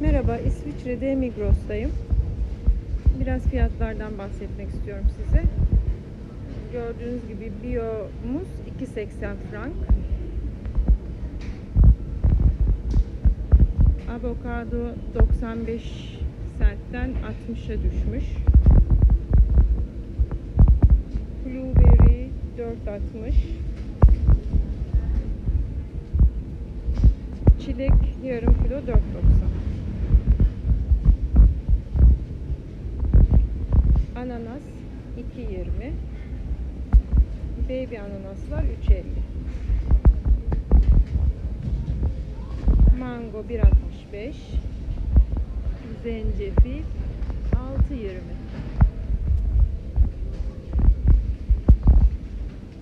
Merhaba, İsviçre'de Migros'tayım. Biraz fiyatlardan bahsetmek istiyorum size. Gördüğünüz gibi bio muz 2.80 frank. Avokado 95 centten 60'a düşmüş. Blueberry 4.60. Çilek yarım kilo 4.90. Ananas 2.20. Baby ananaslar 3.50. Mango 1.65. Zencefil 6.20.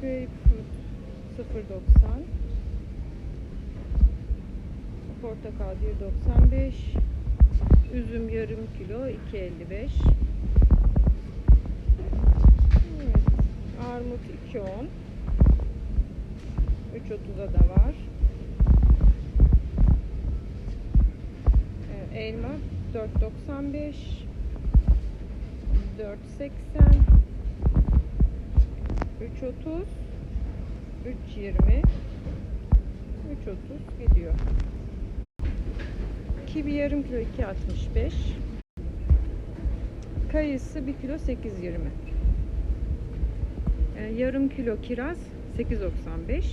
Grapefruit 0.90. Portakal 1.95. Üzüm yarım kilo 2.55. Armut 2.10. 3.30'a da var. Elma 4.95. 4.80. 3.30. 3.20. 3.30 gidiyor. Kivi yarım kilo 2.65. Kayısı 1 kilo 8.20. Ee, yarım kilo kiraz 8.95.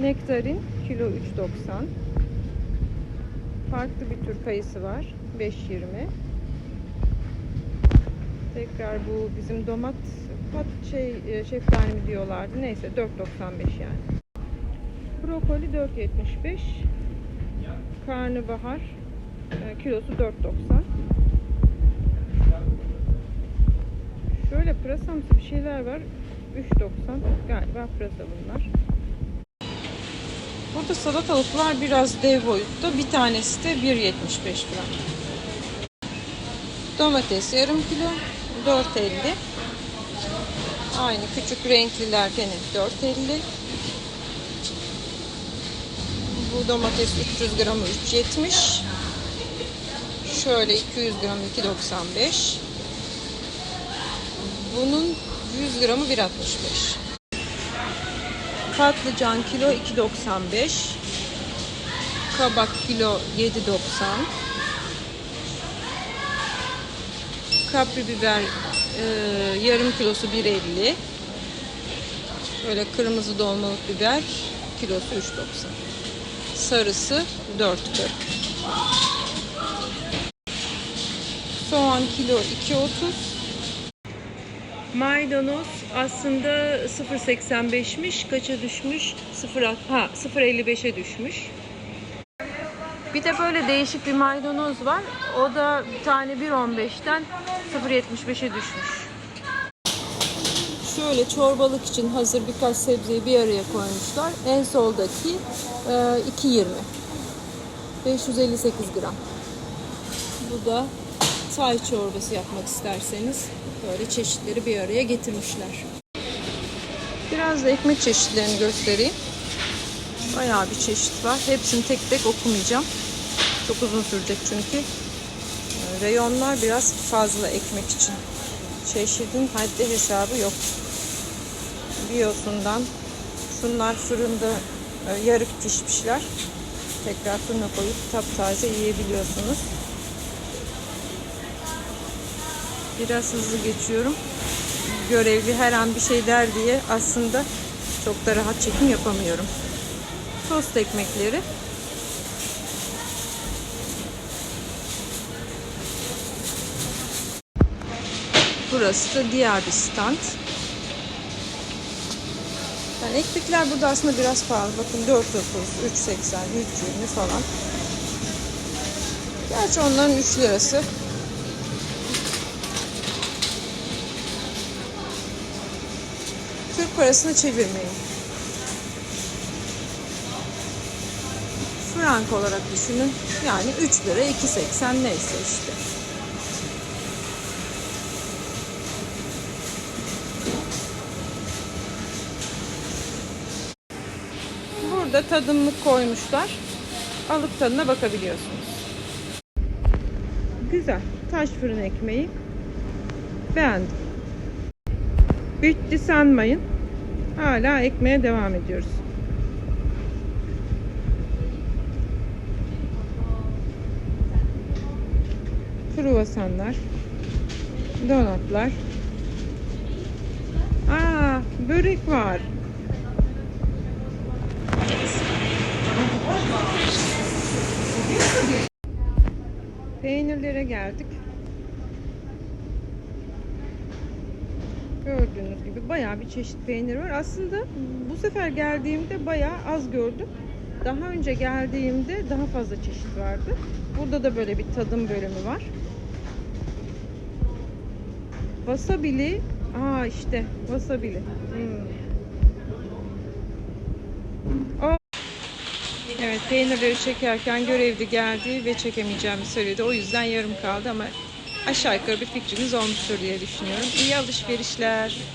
Nektarin kilo 3.90. Farklı bir tür kayısı var. 5.20. Tekrar bu bizim domat pat şey e, şeftali mi diyorlardı. Neyse 4.95 yani. Brokoli 4.75. Karnabahar e, kilosu 4.90. Şöyle pırasamsı bir şeyler var. 3.90 galiba pırasa bunlar. Burada salatalıklar biraz dev boyutta. Bir tanesi de 1.75 gram. Domates yarım kilo 4.50. Aynı küçük renkliler gene 4.50. Bu domates 300 gramı 3.70. Şöyle 200 gramı 2.95. Bunun 100 gramı 1.65. Patlıcan kilo 2.95. Kabak kilo 7.90. Kapri biber e, yarım kilosu 1.50. Böyle kırmızı dolmalık biber kilosu 3.90. Sarısı 4.40. Soğan kilo 2.30. Maydanoz aslında 0.85'miş. Kaça düşmüş? 0 ha 0.55'e düşmüş. Bir de böyle değişik bir maydanoz var. O da bir tane 1.15'ten 0.75'e düşmüş. Şöyle çorbalık için hazır birkaç sebzeyi bir araya koymuşlar. En soldaki e, 2.20. 558 gram. Bu da çay çorbası yapmak isterseniz böyle çeşitleri bir araya getirmişler. Biraz da ekmek çeşitlerini göstereyim. Bayağı bir çeşit var. Hepsini tek tek okumayacağım. Çok uzun sürecek çünkü. Reyonlar biraz fazla ekmek için. Çeşidin haddi hesabı yok. Biyosundan şunlar fırında e, yarık pişmişler. Tekrar fırına koyup taptaze yiyebiliyorsunuz. Biraz hızlı geçiyorum. Görevli her an bir şey der diye aslında çok da rahat çekim yapamıyorum. Tost ekmekleri. Burası da diğer bir stand. Yani ekmekler burada aslında biraz pahalı. Bakın 4.30, 3.80, 3.20 falan. Gerçi onların 3 lirası. Parasını çevirmeyin. Frank olarak düşünün. Yani 3 lira 2.80 neyse işte. Burada tadımlık koymuşlar. alıp tadına bakabiliyorsunuz. Güzel. Taş fırın ekmeği. Beğendim. Bitti sanmayın. Hala ekmeğe devam ediyoruz. Kruvasanlar. Donatlar. Aa, börek var. Peynirlere geldik. Gördüğünüz gibi bayağı bir çeşit peynir var. Aslında bu sefer geldiğimde bayağı az gördüm. Daha önce geldiğimde daha fazla çeşit vardı. Burada da böyle bir tadım bölümü var. Wasabili. Aa işte wasabili. Hmm. Evet peynirleri çekerken görevli geldi ve çekemeyeceğimi söyledi. O yüzden yarım kaldı ama aşağı yukarı bir fikriniz olmuştur diye düşünüyorum. İyi alışverişler.